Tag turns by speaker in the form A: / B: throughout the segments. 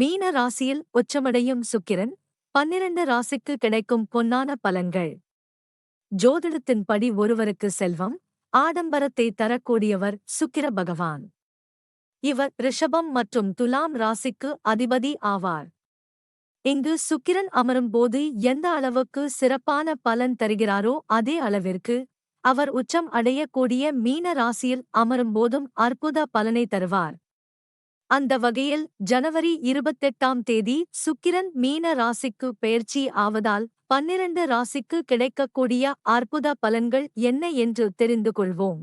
A: மீன ராசியில் உச்சமடையும் சுக்கிரன் பன்னிரண்டு ராசிக்கு கிடைக்கும் பொன்னான பலன்கள். ஜோதிடத்தின்படி ஒருவருக்கு செல்வம் ஆடம்பரத்தை தரக்கூடியவர் சுக்கிர பகவான். இவர் ரிஷபம் மற்றும் துலாம் ராசிக்கு அதிபதி ஆவார். இங்கு சுக்கிரன் அமரும்போது எந்த அளவுக்கு சிறப்பான பலன் தருகிறாரோ அதே அளவிற்கு அவர் உச்சம் அடையக்கூடிய மீன ராசியில் அமரும்போதும் அற்புத பலனை தருவார். அந்த வகையில் ஜனவரி இருபத்தெட்டாம் தேதி சுக்கிரன் மீன ராசிக்கு பெயர்ச்சி ஆவதால் பன்னிரண்டு ராசிக்கு கிடைக்கக்கூடிய அற்புத பலன்கள் என்ன என்று தெரிந்து கொள்வோம்.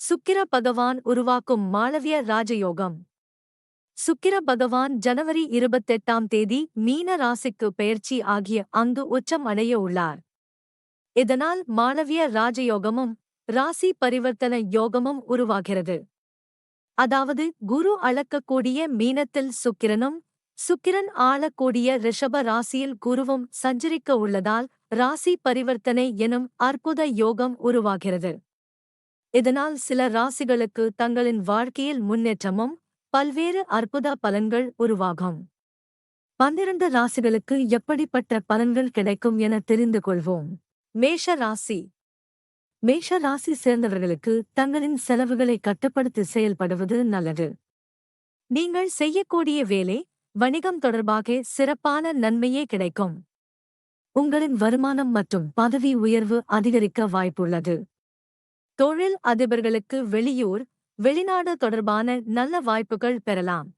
A: சுக்கிர பகவான் உருவாக்கும் மாளவிய ராஜயோகம். சுக்கிர பகவான் ஜனவரி இருபத்தெட்டாம் தேதி மீன ராசிக்கு பயிற்சி ஆகிய அங்கு உச்சம் அடைய உள்ளார். இதனால் மாளவிய ராஜயோகமும் ராசி பரிவர்த்தன யோகமும் உருவாகிறது. அதாவது குரு அளக்கக்கூடிய மீனத்தில் சுக்கிரனும் சுக்கிரன் ஆளக்கூடிய ரிஷப ராசியில் குருவும் சஞ்சரிக்க உள்ளதால் ராசி பரிவர்த்தனை எனும் அற்புத யோகம் உருவாகிறது. இதனால் சில ராசிகளுக்கு தங்களின் வாழ்க்கையில் முன்னேற்றமும் பல்வேறு அற்புத பலன்கள் உருவாகும். பன்னிரண்டு ராசிகளுக்கு எப்படிப்பட்ட பலன்கள் கிடைக்கும் என தெரிந்து கொள்வோம். மேஷ ராசி மேஷ ராசி சேர்ந்தவர்களுக்கு தங்களின் செலவுகளை கட்டுப்படுத்தி செயல்படுவது நல்லது. நீங்கள் செய்யக்கூடிய வேலை வணிகம் தொடர்பாக சிறப்பான நன்மையே கிடைக்கும். உங்களின் வருமானம் மற்றும் பதவி உயர்வு அதிகரிக்க வாய்ப்புள்ளது. தொழில் அதிபர்களுக்கு வெளியூர் வெளிநாடு தொடர்பான நல்ல வாய்ப்புகள் பெறலாம்.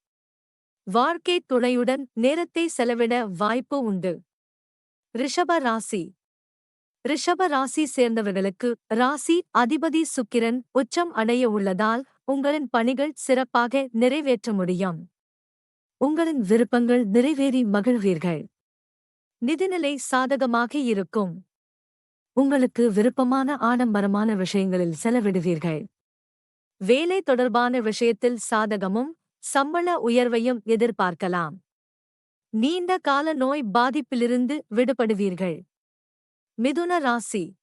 A: வாழ்க்கை துணையுடன் நேரத்தை செலவிட வாய்ப்பு உண்டு. ரிஷப ராசி ரிஷப ராசி சேர்ந்தவர்களுக்கு ராசி அதிபதி சுக்கிரன் உச்சம் அடைய உள்ளதால் உங்களின் பணிகள் சிறப்பாக நிறைவேற்ற முடியும். உங்களின் விருப்பங்கள் நிறைவேறி மகிழ்வீர்கள். நிதிநிலை சாதகமாக இருக்கும். உங்களுக்கு விருப்பமான ஆடம்பரமான விஷயங்களில் செலவிடுவீர்கள். வேலை தொடர்பான விஷயத்தில் சாதகமும் சம்பள உயர்வையும் எதிர்பார்க்கலாம். நீண்ட கால நோய் பாதிப்பிலிருந்து விடுபடுவீர்கள். மிதுன ராசி.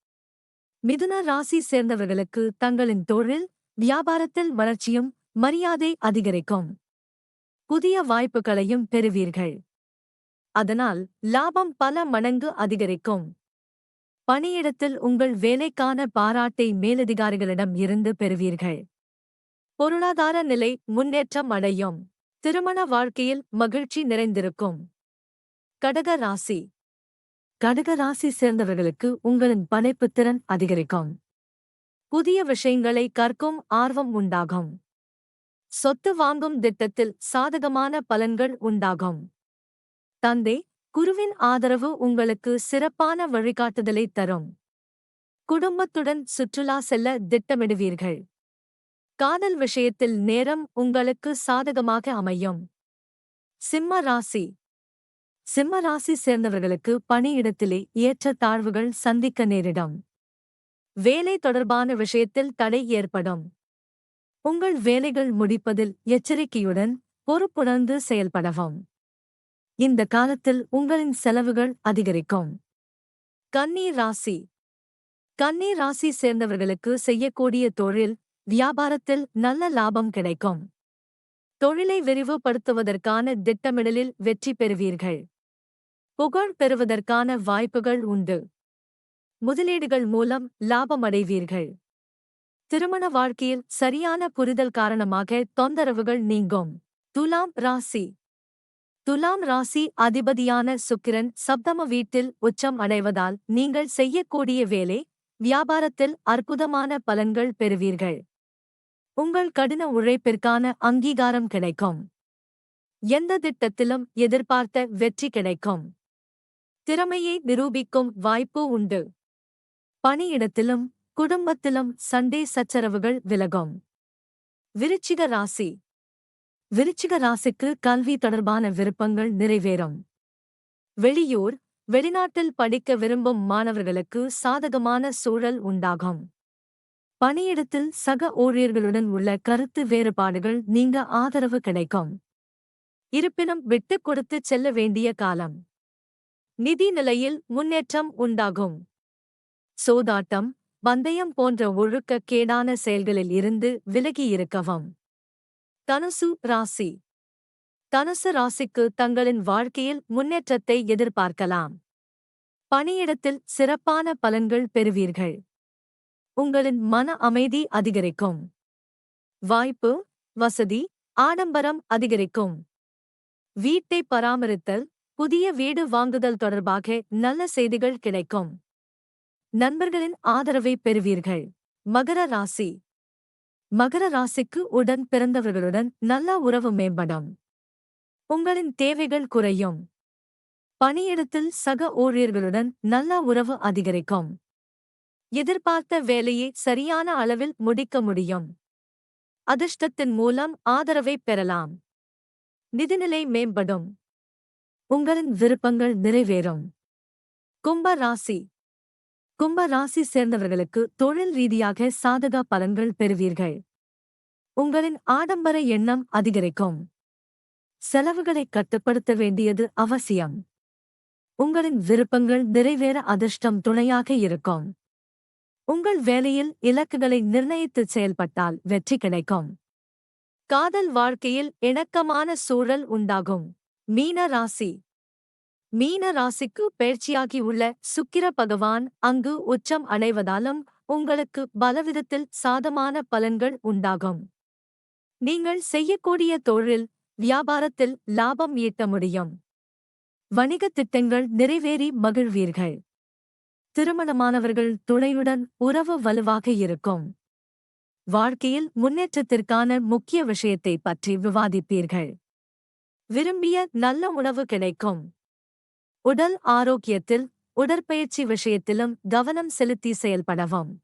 A: மிதுன ராசி சேர்ந்தவர்களுக்கு தங்களின் தொழில் வியாபாரத்தில் வளர்ச்சியும் மரியாதை அதிகரிக்கும். புதிய வாய்ப்புகளையும் பெறுவீர்கள். அதனால் லாபம் பல மடங்கு அதிகரிக்கும். பணியிடத்தில் உங்கள் வேலைக்கான பாராட்டை மேலதிகாரிகளிடம் இருந்து பெறுவீர்கள். பொருளாதார நிலை முன்னேற்றம் அடையும். திருமண வாழ்க்கையில் மகிழ்ச்சி நிறைந்திருக்கும். கடக ராசி. கடக ராசி சேர்ந்தவர்களுக்கு உங்களின் படைப்புத் திறன் அதிகரிக்கும். புதிய விஷயங்களை கற்கும் ஆர்வம் உண்டாகும். சொத்து வாங்கும் திட்டத்தில் சாதகமான பலன்கள் உண்டாகும். தந்தை குருவின் ஆதரவு உங்களுக்கு சிறப்பான வழிகாட்டுதலை தரும். குடும்பத்துடன் சுற்றுலா செல்ல திட்டமிடுவீர்கள். காதல் விஷயத்தில் நேரம் உங்களுக்கு சாதகமாக அமையும். சிம்ம ராசி சிம்ம ராசி சேர்ந்தவர்களுக்கு பணியிடத்திலே ஏற்ற தாழ்வுகள் சந்திக்க நேரிடும். வேலை தொடர்பான விஷயத்தில் தடை ஏற்படும். உங்கள் வேலைகள் முடிப்பதில் எச்சரிக்கையுடன் பொறுப்புணர்ந்து செயல்படவும். இந்த காலத்தில் உங்களின் செலவுகள் அதிகரிக்கும். கன்னீர் ராசி. கன்னீர் ராசி சேர்ந்தவர்களுக்கு செய்யக்கூடிய தொழில் வியாபாரத்தில் நல்ல லாபம் கிடைக்கும். தொழிலை விரிவுபடுத்துவதற்கான திட்டமிடலில் வெற்றி பெறுவீர்கள். புகழ் பெறுவதற்கான வாய்ப்புகள் உண்டு. முதலீடுகள் மூலம் லாபமடைவீர்கள். திருமண வாழ்க்கையில் சரியான புரிதல் காரணமாக தொந்தரவுகள் நீங்கும். துலாம் ராசி. துலாம் ராசி அதிபதியான சுக்கிரன் சப்தம வீட்டில் உச்சம் அடைவதால் நீங்கள் செய்யக்கூடிய வேலை வியாபாரத்தில் அற்புதமான பலன்கள் பெறுவீர்கள். உங்கள் கடின உழைப்பிற்கான அங்கீகாரம் கிடைக்கும். எந்த திட்டத்திலும் எதிர்பார்த்த வெற்றி கிடைக்கும். திறமையை நிரூபிக்கும் வாய்ப்பு உண்டு. பணியிடத்திலும் குடும்பத்திலும் சண்டே சச்சரவுகள் விலகும். விருச்சிக ராசி. விருச்சிக ராசிக்கு கல்வி தொடர்பான விருப்பங்கள் நிறைவேறும். வெளியூர் வெளிநாட்டில் படிக்க விரும்பும் மாணவர்களுக்கு சாதகமான சூழல் உண்டாகும். பணியிடத்தில் சக ஊழியர்களுடன் உள்ள கருத்து வேறுபாடுகள் நீங்க ஆதரவு கிடைக்கும். இருப்பினும் விட்டுக் கொடுத்து செல்ல வேண்டிய காலம். நிதி நிலையில் முன்னேற்றம் உண்டாகும். சோதாட்டம் பந்தயம் போன்ற ஒழுக்க கேடான செயல்களில் இருந்து விலகியிருக்கவும் தனுசு ராசி. தனுசு ராசிக்கு தங்களின் வாழ்க்கையில் முன்னேற்றத்தை எதிர்பார்க்கலாம். பணியிடத்தில் சிறப்பான பலன்கள் பெறுவீர்கள். உங்களின் மன அமைதி அதிகரிக்கும். வாய்ப்பு வசதி ஆடம்பரம் அதிகரிக்கும். வீட்டை பராமரித்தல் புதிய வீடு வாங்குதல் தொடர்பாக நல்ல செய்திகள் கிடைக்கும். நண்பர்களின் ஆதரவை பெறுவீர்கள். மகர ராசி. மகர ராசிக்கு உடன் பிறந்தவர்களுடன் நல்ல உறவு மேம்படும். உங்களின் தேவைகள் குறையும். பணியிடத்தில் சக ஊழியர்களுடன் நல்ல உறவு அதிகரிக்கும். எதிர்பார்த்த வேலையை சரியான அளவில் முடிக்க முடியும். அதிர்ஷ்டத்தின் மூலம் ஆதரவை பெறலாம். நிதிநிலை மேம்படும். உங்களின் விருப்பங்கள் நிறைவேறும். கும்ப ராசி. கும்ப ராசி சேர்ந்தவர்களுக்கு தொழில் ரீதியாக சாதக பலன்கள் பெறுவீர்கள். உங்களின் ஆடம்பர எண்ணம் அதிகரிக்கும். செலவுகளை கட்டுப்படுத்த வேண்டியது அவசியம். உங்களின் விருப்பங்கள் நிறைவேற அதிர்ஷ்டம் துணையாக இருக்கும். உங்கள் வேலையில் இலக்குகளை நிர்ணயித்து செயல்பட்டால் வெற்றி கிடைக்கும். காதல் வாழ்க்கையில் இணக்கமான சூழல் உண்டாகும். மீன ராசி. மீன ராசிக்கு பயிற்சியாகியுள்ள சுக்கிர பகவான் அங்கு உச்சம் அடைவதாலும் உங்களுக்கு பலவிதத்தில் சாதமான பலன்கள் உண்டாகும். நீங்கள் செய்யக்கூடிய தொழில் வியாபாரத்தில் லாபம் ஈட்ட முடியும். வணிகத் திட்டங்கள் நிறைவேறி மகிழ்வீர்கள். திருமணமானவர்கள் துணையுடன் உறவு வலுவாக இருக்கும். வாழ்க்கையில் முன்னேற்றத்திற்கான முக்கிய விஷயத்தை பற்றி விவாதிப்பீர்கள். விரும்பிய நல்ல உணவு கிடைக்கும். உடல் ஆரோக்கியத்தில் உடற்பயிற்சி விஷயத்திலும் கவனம் செலுத்தி செயல்படவும்.